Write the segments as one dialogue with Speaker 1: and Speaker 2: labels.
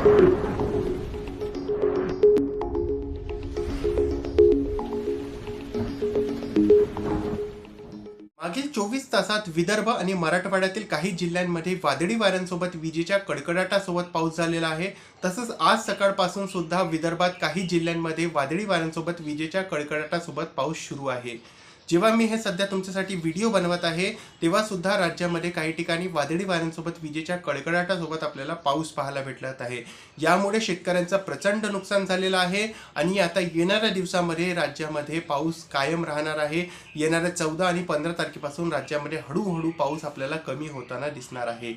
Speaker 1: मागील चोवीस तासात विदर्भ आणि मराठवाड्यातील काही जिल्ह्यांमध्ये वादळी वाऱ्यांसोबत विजेच्या कडकडाटासोबत पाऊस झालेला आहे. तसंच आज सकाळपासून सुद्धा विदर्भात काही जिल्ह्यांमध्ये वादळी वाऱ्यांसोबत विजेच्या कडकडाटासोबत पाऊस सुरू आहे. जेव्हा मी हे सध्या तुमच्यासाठी व्हिडिओ बनवत आहे तेव्हा सुद्धा राज्यामध्ये काही ठिकाणी वादळी वाऱ्यांसोबत विजेच्या कडकडाटासोबत आपल्याला पाऊस पाहायला भेटत आहे. यामुळे शेतकऱ्यांचं प्रचंड नुकसान झालेलं आहे आणि आता येणाऱ्या दिवसामध्ये राज्यामध्ये पाऊस कायम राहणार आहे. येणाऱ्या चौदा आणि पंधरा तारखेपासून राज्यामध्ये हळूहळू पाऊस आपल्याला कमी होताना दिसणार आहे.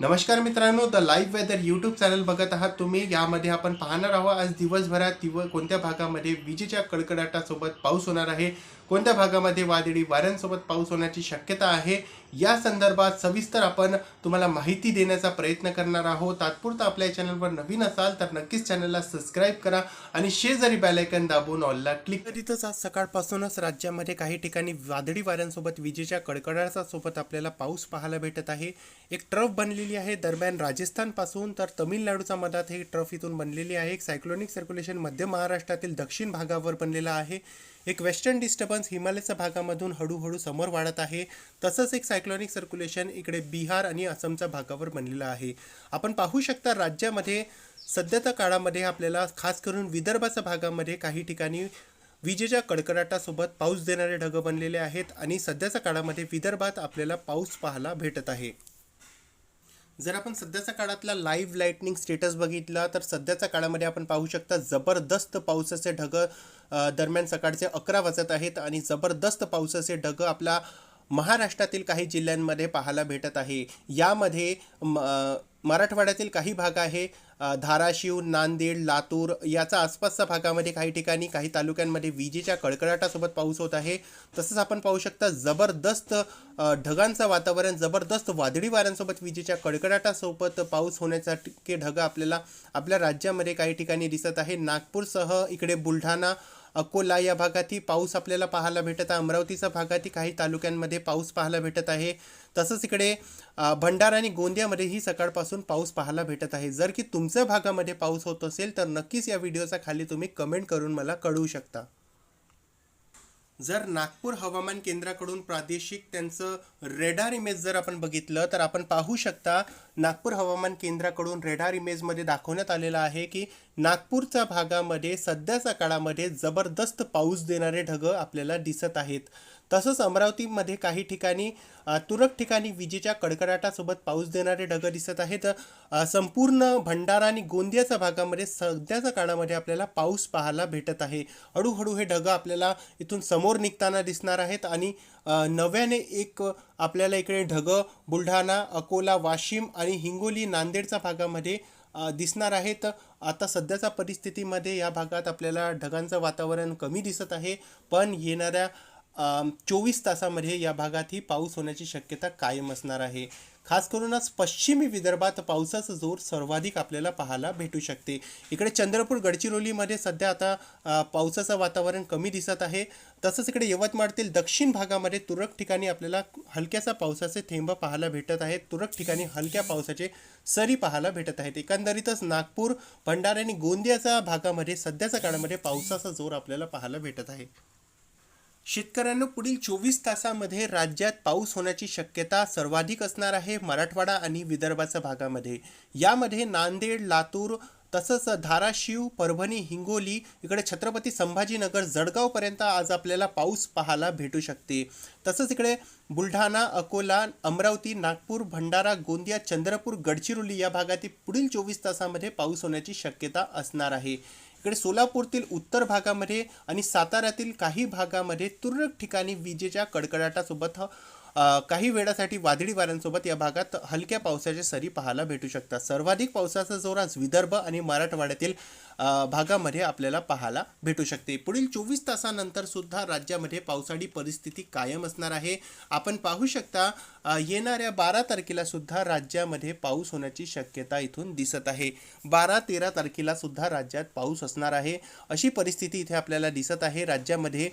Speaker 1: नमस्कार मित्रांनो the live weather YouTube channel बघत आहात तुम्ही. यामध्ये आपण पाहणार आहोत आज दिवसभरात दिव कोणत्या भागामध्ये विजेच्या कडकडाटासोबत पाऊस होणार आहे? कोणत्या भागामध्ये वादळी वाऱ्यांसोबत पाऊस होण्याची शक्यता आहे? या संदर्भात सविस्तर आपण तुम्हाला माहिती देण्याचा प्रयत्न करणार आहोत. तात्पुरता आपल्या चॅनलवर नवीन असाल तर नक्कीच चॅनलला सबस्क्राईब करा आणि शेजारी बॅलायकन दाबून ऑलला क्लिक करीतच आज सकाळपासूनच राज्यामध्ये काही ठिकाणी वादळी वाऱ्यांसोबत विजेच्या कडकडाटासोबत आपल्याला पाऊस पाहायला भेटत आहे. एक ट्रफ बनलेली आहे. दरम्यान राजस्थानपासून तर तमिळनाडूच्या मधात हे ट्रफ इथून बनलेली आहे. एक सायक्लोनिक सर्क्युलेशन मध्य महाराष्ट्रातील दक्षिण भागावर बनलेला आहे. एक वेस्टर्न डिस्टर्बन्स हिमालयाच्या भागामधून हळूहळू समोर वाढत आहे. तसंच एक सायक्लॉनिक सर्क्युलेशन इकडे बिहार आणि आसामच्या भागावर बनलेलं आहे. आपण पाहू शकता राज्यामध्ये सध्याच्या काळामध्ये आपल्याला खास करून विदर्भाच्या भागामध्ये काही ठिकाणी विजेच्या कडकडाटासोबत पाऊस देणारे ढग बनलेले आहेत आणि सध्याच्या काळामध्ये विदर्भात आपल्याला पाऊस पाहायला भेटत आहे. जर आपण सध्याच्या काळातला लाईव्ह लाईटनिंग स्टेटस बघितला तर सध्याच्या काळामध्ये आपण पाहू शकता जबरदस्त पावसाचे ढग दरम्यान सकाळचे अकरा वाजत आहेत आणि जबरदस्त पावसाचे ढग आपला महाराष्ट्रातील काही जिल्ह्यांमध्ये पाहायला भेटत आहे. यामध्ये म- मराठवाड्यातील काही भाग आहे. धाराशिव नांदेड लातूर याचा आसपासच्या भागामध्ये काही ठिकाणी काही तालुक्यांमध्ये विजेच्या कडकडाटासोबत पाऊस होत आहे. तसंच आपण पाहू शकता जबरदस्त ढगांचं वातावरण जबरदस्त वादळी वाऱ्यांसोबत विजेच्या कडकडाटासोबत पाऊस होण्यासाठी ढग आपल्याला आपल्या राज्यामध्ये काही ठिकाणी दिसत आहे. नागपूरसह इकडे बुलढाणा अकोला या भागातही पाऊस आपल्याला पाहायला भेटत आहे. अमरावतीच्या भागातही काही तालुक्यांमध्ये पाऊस पाहायला भेटत आहे. तसंच इकडे भंडारा आणि गोंदियामध्येही सकाळपासून पाऊस पाहायला भेटत आहे. जर की तुमच्या भागामध्ये पाऊस होत असेल तर नक्कीच या व्हिडिओच्या खाली तुम्ही कमेंट करून मला कळवू शकता. जर नागपूर हवामान केंद्राकडून प्रादेशिक त्यांचं रेडार इमेज जर आपण बघितलं तर आपण पाहू शकता नागपूर हवामान केंद्राकडून रेडार इमेजमध्ये दाखवण्यात आलेलं आहे की नागपूरच्या भागामध्ये सध्याच्या काळामध्ये जबरदस्त पाऊस देणारे ढग आपल्याला दिसत आहेत. तसंच अमरावतीमध्ये काही ठिकाणी तुरळक ठिकाणी विजेच्या कडकडाटासोबत पाऊस देणारे ढग दिसत आहेत. संपूर्ण भंडारा आणि गोंदियाच्या भागामध्ये सध्याच्या काळामध्ये आपल्याला पाऊस पाहायला भेटत आहे. हळूहळू हे ढग आपल्याला इथून समोर निघताना दिसणार आहेत आणि नव्याने एक आपल्याला इकडे ढग बुलढाणा अकोला वाशिम आणि आणि हिंगोली नांदेडच्या भागामध्ये दिसणार आहेत आता सध्याच्या परिस्थितीमध्ये या भागात आपल्याला ढगांचं वातावरण कमी दिसत आहे. पण येणाऱ्या चोवीस तासामध्ये या भागातही पाऊस होण्याची शक्यता कायम असणार आहे. खास करून आज पश्चिमी विदर्भात पावसाचा जोर सर्वाधिक आपल्याला पाहायला भेटू शकते. इकडे चंद्रपूर गडचिरोलीमध्ये सध्या आता पावसाचं वातावरण कमी दिसत आहे. तसंच इकडे यवतमाळतील दक्षिण भागामध्ये तुरळक ठिकाणी आपल्याला हलक्याचा पावसाचे थेंब पाहायला भेटत आहेत. तुरळक ठिकाणी हलक्या पावसाचे सरी पाहायला भेटत आहेत. एकंदरीतच नागपूर भंडारा आणि गोंदियाच्या भागामध्ये सध्याच्या काळामध्ये पावसाचा जोर आपल्याला पाहायला भेटत आहे. शेतकऱ्यांना पुढील चोवीस तासामध्ये राज्यात पाऊस होण्याची शक्यता सर्वाधिक असणार आहे मराठवाडा आणि विदर्भाच्या भागामध्ये. यामध्ये नांदेड लातूर तसंच धाराशिव परभणी हिंगोली इकडे छत्रपती संभाजीनगर जळगावपर्यंत आज आपल्याला पाऊस पाहायला भेटू शकते. तसंच इकडे बुलढाणा अकोला अमरावती नागपूर भंडारा गोंदिया चंद्रपूर गडचिरोली या भागातील पुढील चोवीस तासामध्ये पाऊस होण्याची शक्यता असणार आहे. इकडे सोलापूरतील उत्तर भागामध्ये आणि साताऱ्यातील काही भागामध्ये तुरळक ठिकाणी विजेच्या कडकडाटासोबत काही वेळासाठी वादळी वाऱ्यांसोबत या भागात हलक्या पावसाच्या सरी पाहायला भेटू शकतात. सर्वाधिक पावसाचा जोर आज विदर्भ आणि मराठवाड्यातील भागामध्ये आपल्याला पाहायला भेटू शकते. पुढील चोवीस तासानंतर सुद्धा राज्यामध्ये पावसाळी परिस्थिती कायम असणार आहे. आपण पाहू शकता येणाऱ्या बारा तारखेला सुद्धा राज्यामध्ये पाऊस होण्याची शक्यता इथून दिसत आहे. बारा तेरा तारखेला सुद्धा राज्यात पाऊस असणार आहे. अशी परिस्थिती इथे आपल्याला दिसत आहे. राज्यामध्ये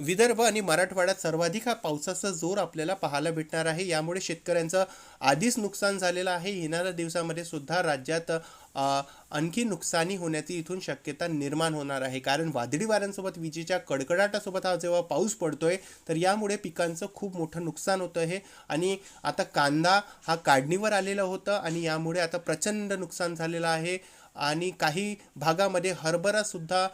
Speaker 1: विदर्भ आणि मराठवाड्यात सर्वाधिक हा पावसाचा जोर आपल्याला पाहायला भेटणार आहे. यामुळे शेतकऱ्यांचं आधीच नुकसान झालेलं आहे. येणाऱ्या दिवसामध्ये सुद्धा राज्यात आणखी नुकसानी होण्याची इथून शक्यता निर्माण होणार आहे. कारण वादळी वाऱ्यांसोबत विजेच्या कडकडाटासोबत हा जेव्हा पाऊस पडतोय तर यामुळे पिकांचं खूप मोठं नुकसान होतं आहे आणि आता कांदा हा काढणीवर आलेला होतं आणि यामुळे आता प्रचंड नुकसान झालेलं आहे. आणि काही भागामध्ये हरभरासुद्धा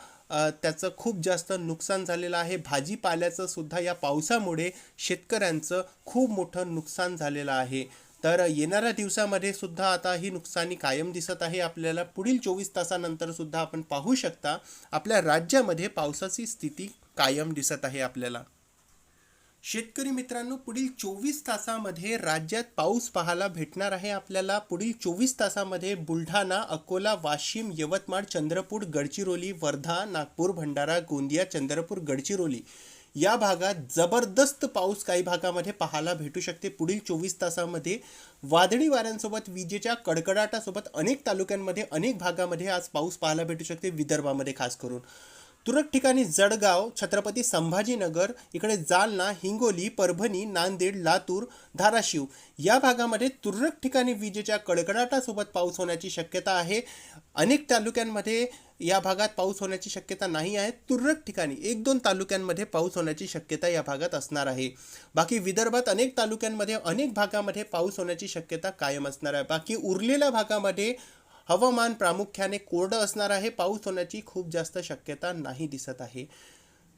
Speaker 1: त्याचं खूप जास्त नुकसान झालेलं आहे. भाजीपाल्याचं सुद्धा या पावसामुळे शेतकऱ्यांचं खूप मोठं नुकसान झालेलं आहे. तर येणाऱ्या दिवसामध्ये सुद्धा आता ही नुकसानी कायम दिसत आहे. आपल्याला पुढील चोवीस तासानंतर सुद्धा आपण पाहू शकता आपल्या राज्यामध्ये पावसाची स्थिती कायम दिसत आहे आपल्याला. शेतकरी मित्रांनो पुढील चोवीस तासामध्ये राज्यात पाऊस पाहायला भेटणार आहे आपल्याला. पुढील चोवीस तासामध्ये बुलढाणा अकोला वाशिम यवतमाळ चंद्रपूर गडचिरोली वर्धा नागपूर भंडारा गोंदिया चंद्रपूर गडचिरोली या भागात जबरदस्त पाऊस काही भागामध्ये पाहायला भेटू शकते. पुढील चोवीस तासामध्ये वादळी वाऱ्यांसोबत विजेच्या कडकडाटासोबत अनेक तालुक्यांमध्ये अनेक भागामध्ये आज पाऊस पाहायला भेटू शकते विदर्भामध्ये खास करून. तुरळक ठिकाणी जळगाव छत्रपती संभाजीनगर इकडे जालना हिंगोली परभणी नांदेड लातूर धाराशिव या भागामध्ये तुरळक ठिकाणी विजेच्या कडकडाटासोबत पाऊस होण्याची शक्यता आहे. अनेक तालुक्यांमध्ये या भागात पाऊस होण्याची शक्यता नाही आहे. तुरळक ठिकाणी एक दोन तालुक्यांमध्ये पाऊस होण्याची शक्यता या भागात असणार आहे. बाकी विदर्भात अनेक तालुक्यांमध्ये अनेक भागामध्ये पाऊस होण्याची शक्यता कायम असणार आहे. बाकी उरलेल्या भागामध्ये हवामान प्रामुख्याने कोरडं असणार आहे पाऊस होण्याची खूप जास्त शक्यता नाही दिसत आहे.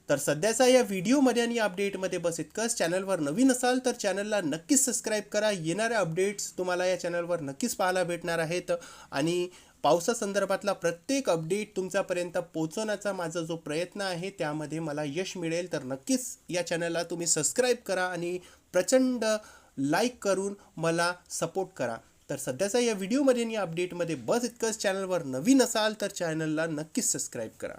Speaker 1: तर सध्याचा या व्हिडिओमध्ये आणि अपडेटमध्ये बस इतकंच. चॅनलवर नवीन असाल तर चॅनलला नक्कीच सबस्क्राईब करा. येणाऱ्या अपडेट्स तुम्हाला या चॅनलवर नक्कीच पाहायला भेटणार आहेत. आणि पावसासंदर्भातला प्रत्येक अपडेट तुमच्यापर्यंत पोहोचवण्याचा माझा जो प्रयत्न आहे त्यामध्ये मला यश मिळेल. तर नक्कीच या चॅनलला तुम्ही सबस्क्राईब करा आणि प्रचंड लाईक करून मला सपोर्ट करा. तर सध्याचा या व्हिडिओमध्ये आणि अपडेटमध्ये बस इतकंच. चॅनलवर नवीन असाल तर चॅनलला नक्कीच सबस्क्राईब करा.